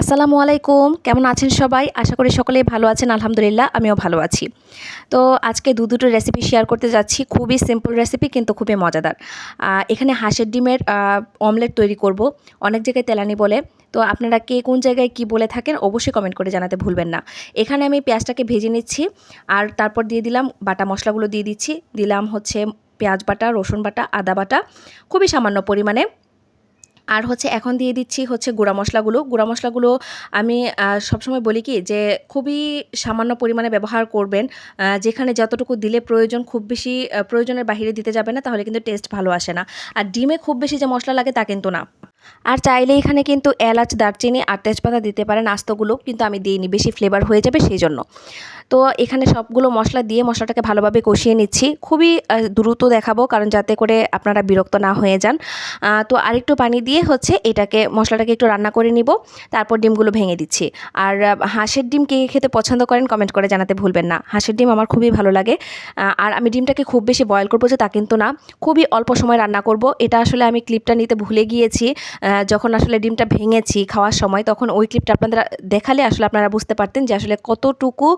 আসসালামু আলাইকুম। কেমন আছেন সবাই? আশা করি সকলেই ভালো আছেন। আলহামদুলিল্লাহ, আমিও ভালো আছি। তো আজকে দু দুটো রেসিপি শেয়ার করতে যাচ্ছি। খুবই সিম্পল রেসিপি কিন্তু খুবই মজাদার। এখানে হাঁসের ডিমের অমলেট তৈরি করব। অনেক জায়গায় তেলানি বলে। তো আপনারা কে কোন জায়গায় কি বলে থাকেন, অবশ্যই কমেন্ট করে জানাতে ভুলবেন না। এখানে আমি পেঁয়াজটাকে ভেজে নিচ্ছি। আর তারপর দিয়ে দিলাম বাটা মশলাগুলো দিয়ে দিচ্ছি। দিলাম হচ্ছে পেঁয়াজ বাটা, রসুন বাটা, আদা বাটা। খুবই সামান্য পরিমাণে। আর হচ্ছে এখন দিয়ে দিচ্ছি হচ্ছে গুঁড়া মশলাগুলো। গুঁড়া মশলাগুলো আমি সবসময় বলি কি যে খুবই সামান্য পরিমাণে ব্যবহার করবেন। যেখানে যতটুকু দিলে প্রয়োজন খুব বেশি প্রয়োজনের বাইরে দিতে যাবে না, তাহলে কিন্তু টেস্ট ভালো আসে না। আর ডিমে খুব বেশি যে মশলা লাগে তা কিন্তু না। আর চাইলে এখানে কিন্তু এলাচ, দারচিনি আর তেজপাতা দিতে পারেন আস্তগুলো, কিন্তু আমি দিইনি, বেশি ফ্লেভার হয়ে যাবে সেই জন্য। তো এখানে সবগুলো মশলা দিয়ে মশলাটাকে ভালোভাবে কষিয়ে নিচ্ছি। খুবই দ্রুত দেখাবো কারণ যাতে করে আপনারা বিরক্ত না হয়ে যান। তো আরেকটু পানি দিয়ে হচ্ছে এটাকে, মশলাটাকে একটু রান্না করে নিব, তারপর ডিমগুলো ভেঙে দিচ্ছি। আর হাঁসের ডিম কে খেতে পছন্দ করেন কমেন্ট করে জানাতে ভুলবেন না। হাঁসের ডিম আমার খুবই ভালো লাগে। আর আমি ডিমটাকে খুব বেশি বয়েল করব যে তা কিন্তু না। খুবই অল্প সময় রান্না করব। এটা আসলে আমি ক্লিপটা নিতে ভুলে গিয়েছি। যখন আসলে ডিমটা ভেঙেছি খাওয়ার সময়, তখন ওই ক্লিপটা আপনাদের দেখালে আসলে আপনারা বুঝতে পারতেন যে আসলে কতটুকু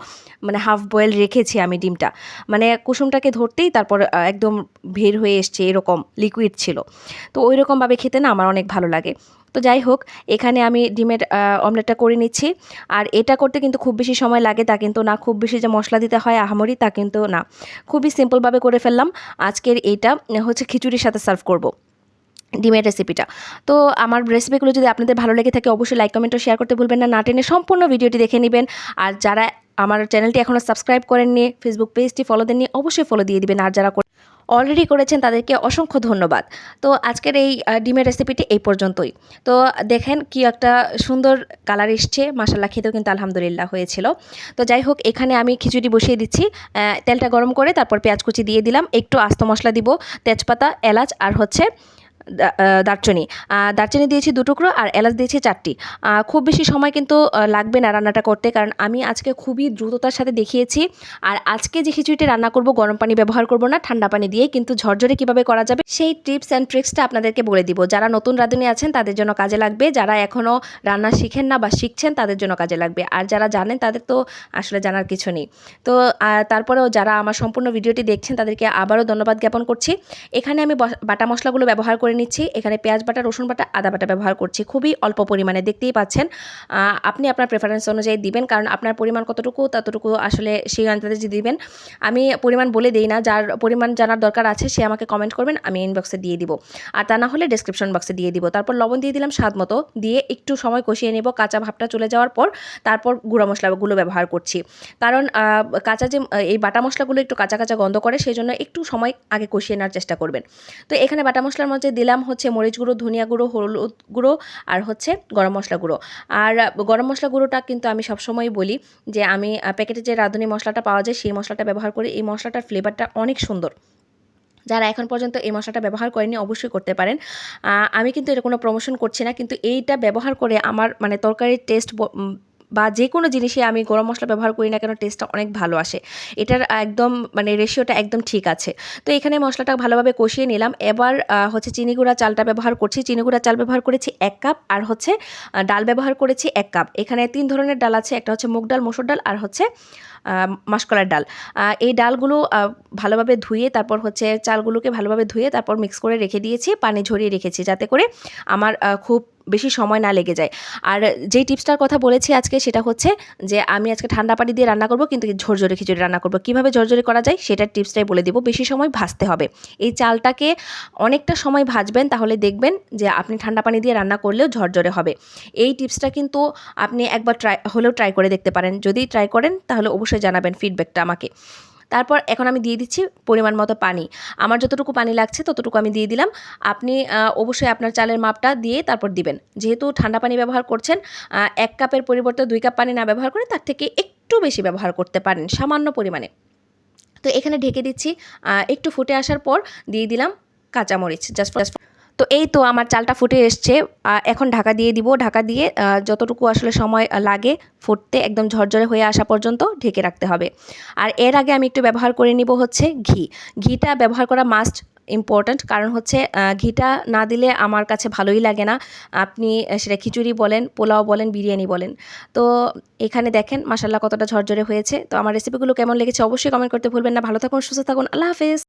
মানে হাফ বয়েল রেখেছি আমি ডিমটা। মানে কুসুমটাকে ধরতেই তারপর একদম বের হয়ে এসছে এরকম লিকুইড ছিল। তো ওই রকমভাবে খেতে না আমার অনেক ভালো লাগে। তো যাই হোক, এখানে আমি ডিমের অমলেটটা করে নিচ্ছি। আর এটা করতে কিন্তু খুব বেশি সময় লাগে, তা কিন্তু না। খুব বেশি যে মশলা দিতে হয় আহামরি, তা কিন্তু না। খুবই সিম্পলভাবে করে ফেললাম। আজকের এইটা হচ্ছে খিচুড়ির সাথে সার্ভ করব ডিমের রেসিপিটা তো আমার রেসিপিগুলো যদি আপনাদের ভালো লেগে থাকে, অবশ্যই লাইক কমেন্ট ও শেয়ার করতে ভুলবেন না। না টেনে সম্পূর্ণ ভিডিওটি দেখে নেবেন। আর যারা আমার চ্যানেলটি এখনও সাবস্ক্রাইব করেননি ফেসবুক পেজটি ফলো দেননি, অবশ্যই ফলো দিয়ে দিবেন। আর যারা অলরেডি করেছেন, তাদেরকে অসংখ্য ধন্যবাদ। তো আজকের এই ডিমের রেসিপিটি এই পর্যন্তই। তো দেখেন কি একটা সুন্দর কালার এসছে। মাসাল্লাহ খেতেও কিন্তু আলহামদুলিল্লাহ হয়েছিল। তো যাই হোক, এখানে আমি খিচুড়ি বসিয়ে দিচ্ছি। তেলটা গরম করে তারপর পেঁয়াজ কুচি দিয়ে দিলাম। একটু আস্ত মশলা দিব, তেজপাতা, এলাচ আর হচ্ছে দারচিনি। দারচিনি দিয়েছি দু টুকরো আর এলাচ দিয়েছি চারটি। খুব বেশি সময় কিন্তু লাগবে না রান্নাটা করতে কারণ আমি আজকে খুবই দ্রুততার সাথে দেখিয়েছি। আর আজকে যে খিচুড়িটি রান্না করব, গরম পানি ব্যবহার করব না, ঠান্ডা পানি দিয়ে, কিন্তু ঝরঝরে কীভাবে করা যাবে, সেই টিপস অ্যান্ড ট্রিক্সটা আপনাদেরকে বলে দিব। যারা নতুন রাঁধুনি আছেন, তাদের জন্য কাজে লাগবে। যারা এখনও রান্না শিখেন না বা শিখছেন, তাদের জন্য কাজে লাগবে। আর যারা জানেন, তাদের তো আসলে জানার কিছু নেই। তো তারপরেও যারা আমার সম্পূর্ণ ভিডিওটি দেখছেন, তাদেরকে আবারও ধন্যবাদ জ্ঞাপন করছি। এখানে আমি বাটা মশলাগুলো ব্যবহার করে নিচ্ছি। এখানে পেঁয়াজ বাটা, রসুন বাটা, আদা বাটা ব্যবহার করছি। খুবই অল্প পরিমাণে, দেখতেই পাচ্ছেন। আপনি আপনার প্রেফারেন্স অনুযায়ী দিবেন, কারণ আপনার পরিমাণ কতটুকু, ততটুকু আসলে সেই আন্দাজে দিবেন। আমি পরিমাণ বলে দিই না, যার পরিমাণ জানার দরকার আছে, সে আমাকে কমেন্ট করবেন, আমি ইনবক্সে দিয়ে দিব। আর তা না হলে ডেসক্রিপশন বক্সে দিয়ে দিব। তারপর লবণ দিয়ে দিলাম স্বাদ মতো। দিয়ে একটু সময় কষিয়ে নেব, কাঁচা ভাবটা চলে যাওয়ার পর, তারপর গুঁড়া মশলাগুলো ব্যবহার করছি। কারণ কাঁচা যে এই বাটা মশলাগুলো একটু কাঁচা কাঁচা গন্ধ করে সেই জন্য একটু সময় আগে কষিয়ে নেওয়ার চেষ্টা করবেন। তো এখানে বাটা মশলার মধ্যে দিলাম হচ্ছে মরিচ গুঁড়ো, ধনিয়া গুঁড়ো, হলুদ গুঁড়ো আর হচ্ছে গরম মশলা গুঁড়ো। আর গরম মশলা গুঁড়োটা কিন্তু আমি সবসময় বলি যে আমি প্যাকেটে যে রাঁধুনি মশলাটা পাওয়া যায় সেই মশলাটা ব্যবহার করি এই মশলাটার ফ্লেভারটা অনেক সুন্দর। যারা এখন পর্যন্ত এই মশলাটা ব্যবহার করেনি অবশ্যই করতে পারেন। আমি কিন্তু এটা কোনো প্রমোশন করছি না, কিন্তু এইটা ব্যবহার করে আমার মানে তরকারির টেস্ট বা যে কোনো জিনিসে আমি গরম মশলা ব্যবহার করি না কেন টেস্টটা অনেক ভালো আসে। এটার একদম মানে রেশিওটা একদম ঠিক আছে। তো এখানে মশলাটা ভালোভাবে কষিয়ে নিলাম। এবার হচ্ছে চিনি গুঁড়া চালটা ব্যবহার করছি। চিনি গুঁড়া চাল ব্যবহার করেছি এক কাপ আর হচ্ছে ডাল ব্যবহার করেছি এক কাপ। এখানে তিন ধরনের ডাল আছে। একটা হচ্ছে মুগ ডাল, মসুর ডাল আর হচ্ছে মাসকলার ডাল। এই ডালগুলো ভালোভাবে ধুয়ে তারপর হচ্ছে চালগুলোকে ভালোভাবে ধুয়ে তারপর মিক্স করে রেখে দিয়েছি। পানি ঝরিয়ে রেখেছি যাতে করে আমার খুব বেশি সময় না লেগে যায়। আর যেই টিপসটার কথা বলেছি আজকে সেটা হচ্ছে যে, আমি আজকে ঠান্ডা পানি দিয়ে রান্না করব, কিন্তু ঝরঝরে খিচুড়ি রান্না করব। কীভাবে ঝরঝরে করা যায় সেটার টিপসটাই বলে দেবো। বেশি সময় ভাজতে হবে। এই চালটাকে অনেকটা সময় ভাজবেন, তাহলে দেখবেন যে, আপনি ঠান্ডা পানি দিয়ে রান্না করলেও ঝরঝরে হবে। এই টিপসটা কিন্তু আপনি একবার ট্রাই, হলেও ট্রাই করে দেখতে পারেন। যদি ট্রাই করেন, তাহলে অবশ্যই জানাবেন ফিডব্যাকটা আমাকে। তারপর এখন আমি দিয়ে দিচ্ছি পরিমাণ মতো পানি। আমার যতটুকু পানি লাগছে ততটুকু আমি দিয়ে দিলাম। আপনি অবশ্যই আপনার চালের মাপটা দিয়ে তারপর দিবেন। যেহেতু ঠান্ডা পানি ব্যবহার করছেন এক কাপের পরিবর্তে দুই কাপ পানি না ব্যবহার করে তার থেকে একটু বেশি ব্যবহার করতে পারেন, সামান্য পরিমাণে। তো এখানে ঢেকে দিচ্ছি একটু ফুটে আসার পর দিয়ে দিলাম কাঁচামরিচ জাস্ট তো এই তো আমার চালটা ফুটে এসছে। এখন ঢাকা দিয়ে দিব। ঢাকা দিয়ে যতটুকু আসলে সময় লাগে ফুটতে, একদম ঝরঝরে হয়ে আসা পর্যন্ত ঢেকে রাখতে হবে। আর এর আগে আমি একটু ব্যবহার করে নিব হচ্ছে ঘি। ঘিটা ব্যবহার করা মাস্ট ইম্পর্ট্যান্ট কারণ হচ্ছে ঘিটা না দিলে আমার কাছে ভালোই লাগে না। আপনি সেটা খিচুড়ি বলেন, পোলাও বলেন, বিরিয়ানি বলেন। তো এখানে দেখেন মাসাল্লাহ কতটা ঝরঝরে হয়েছে। তো আমার রেসিপিগুলো কেমন লেগেছে অবশ্যই কমেন্ট করতে ভুলবেন না। ভালো থাকুন, সুস্থ থাকুন। আল্লাহ হাফেজ।